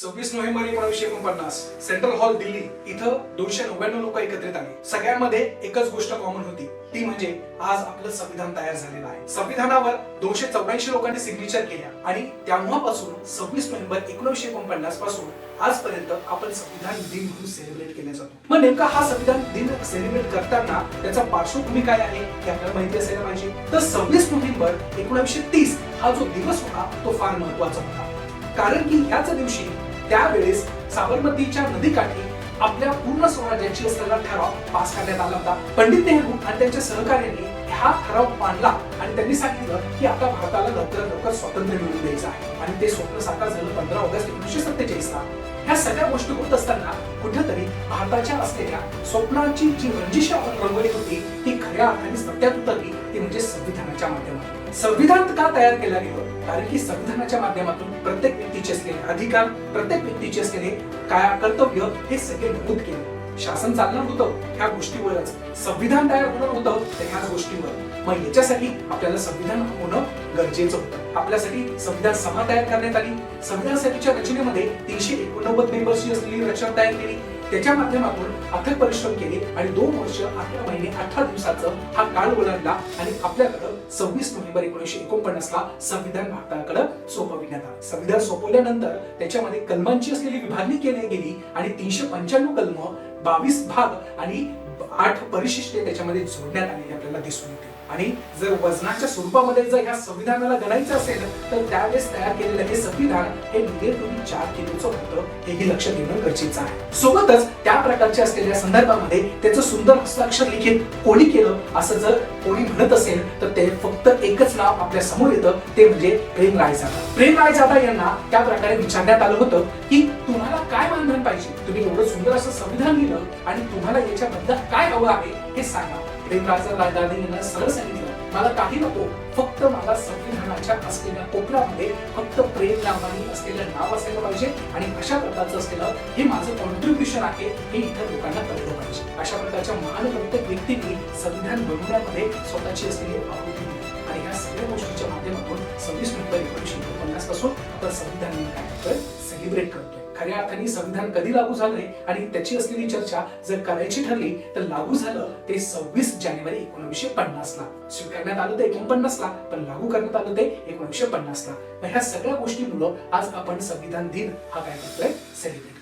सव्वीस नोव्हेंबर एकोणीसशे एकोणपन्नास सेंट्रल हॉल दिल्ली इथं दोनशे नव्याण्णव लोक एकत्रित आले. सगळ्यांमध्ये एकच गोष्ट कॉमन होती. ती म्हणजे आज आपलं संविधान तयार झालेलं आहे. संविधानावर दोनशे चौऱ्याऐंशी लोकांनी सिग्नेचर केल्या आणि तेव्हापासून सव्वीस नोव्हेंबर एकोणीसशे एकोणपन्नासपासून आजपर्यंत आपण संविधान दिन म्हणून सेलिब्रेट केला जातो. मग नेमका हा संविधान दिन सेलिब्रेट करताना त्याचा पार्श्वभूमी काय आहे हे आपल्याला माहिती असायला पाहिजे. तर सव्वीस नोव्हेंबर एकोणीसशे तीस हा जो दिवस होता तो फार महत्त्वाचा होता. कारण की ह्याच दिवशी त्यावेळेस साबरमतीच्या नदीकाठी आपल्या पूर्ण स्वराज्याची असलेला ठराव पास करण्यात आला होता. पंडित नेहरू आणि त्यांच्या सहकार्यांनी हा ठराव मांडला आणि त्यांनी सांगितलं की आता भारताला लवकरात लवकर स्वातंत्र्य मिळवून द्यायचं आहे. आणि ते स्वप्न साकार झालं पंधरा ऑगस्ट एकोणीसशे सत्तेचाळीस ला ह्या सगळ्या गोष्टी होत असताना कुठेतरी भारताच्या असलेल्या स्वप्नाची जी रंजिशा रंगवली होती ती खऱ्या अर्थाने सत्यात उतरली. ती म्हणजे संविधानाच्या माध्यमातून. संविधान का तयार केला गेलं? कारण की संविधानाच्या माध्यमातून प्रत्येक व्यक्तीचे असलेले अधिकार प्रत्येक व्यक्तीचे असलेले काय कर्तव्य हे सगळे नमूद केले. शासन चालणार होतं ह्या गोष्टीवरच संविधान तयार होणार होतं तर ह्याच गोष्टीवर मग याच्यासाठी आपल्याला संविधान होणं गरजेचं होतं. आपल्यासाठी संविधान सभा तयार करण्यात आली. संविधान सभेच्या रचनेमध्ये तीनशे एकोणनव्वद मेंबर्सची असलेली रचना तयार केली. त्याच्या माध्यमातून अथक परिश्रम केले आणि दोन वर्ष अकरा महिने अठरा दिवसाचं हा काळ ओलांडला आणि आपल्याकडं सव्वीस नोव्हेंबर एकोणीसशे एकोणपन्नास ला संविधान भारताकडे सोपविण्यात आलं. संविधान सोपवल्यानंतर त्याच्यामध्ये कलमांची असलेली विभागणी केली गेली आणि तीनशे पंच्याण्णव कलम बावीस भाग आणि आठ परिशिष्टे त्याच्यामध्ये जोडण्यात आलेली आपल्याला दिसून येते आणि जर वजनाच्या स्वरूपामध्ये जर ह्या संविधानाला गणायचं असेल तर त्यावेळेस तयार केलेलं हे संविधान हे नियर तुम्ही चार किलोचं होतं हेही लक्ष देणं गरजेचं आहे. सोबतच त्या प्रकारच्या असलेल्या संदर्भामध्ये त्याचं सुंदर हस्ताक्षर लिखित कोणी केलं असं जर कोणी म्हणत असेल तर ते फक्त एकच नाव आपल्यासमोर येतं ते म्हणजे प्रेम रायजादा प्रेम रायजादा यांना त्या प्रकारे विचारण्यात आलं होतं की काय मानधन पाहिजे? तुम्ही एवढं सुंदर असं संविधान लिहिलं आणि तुम्हाला याच्याबद्दल काय हवं आहे हे सांगा. प्रेमराजा रायदाने यांना सरळ सांगितलं मला काही नको. फक्त मला संविधानाच्या असलेल्या कोपऱ्यामध्ये फक्त प्रेम नावाने असलेलं नाव असायला पाहिजे आणि अशा प्रकारचं असलेलं हे माझं कॉन्ट्रीब्युशन आहे हे इतर लोकांना कळलं पाहिजे. अशा प्रकारच्या महान प्रत्येक व्यक्तीने संविधान बनवण्यामध्ये स्वतःची असलेली आहुती दिली. आणि ह्या सगळ्या गोष्टीच्या माध्यमातून सव्वीस नोव्हेंबर एकोणीसशे एकोणपन्नासपासून आपण संविधान दिन काय करतोय सेलिब्रेट करतोय. खऱ्या अर्थाने संविधान कधी लागू झालंय आणि त्याची असलेली चर्चा जर करायची ठरली तर लागू झालं ते सव्वीस जानेवारी एकोणीसशे पन्नास ला. स्वीकारण्यात आलं ते एकोणपन्नास ला पण लागू करण्यात आलं ते एकोणीसशे पन्नास ला. मग ह्या सगळ्या गोष्टी मुलं आज आपण संविधान दिन हा काय करतोय. सेलिब्रेट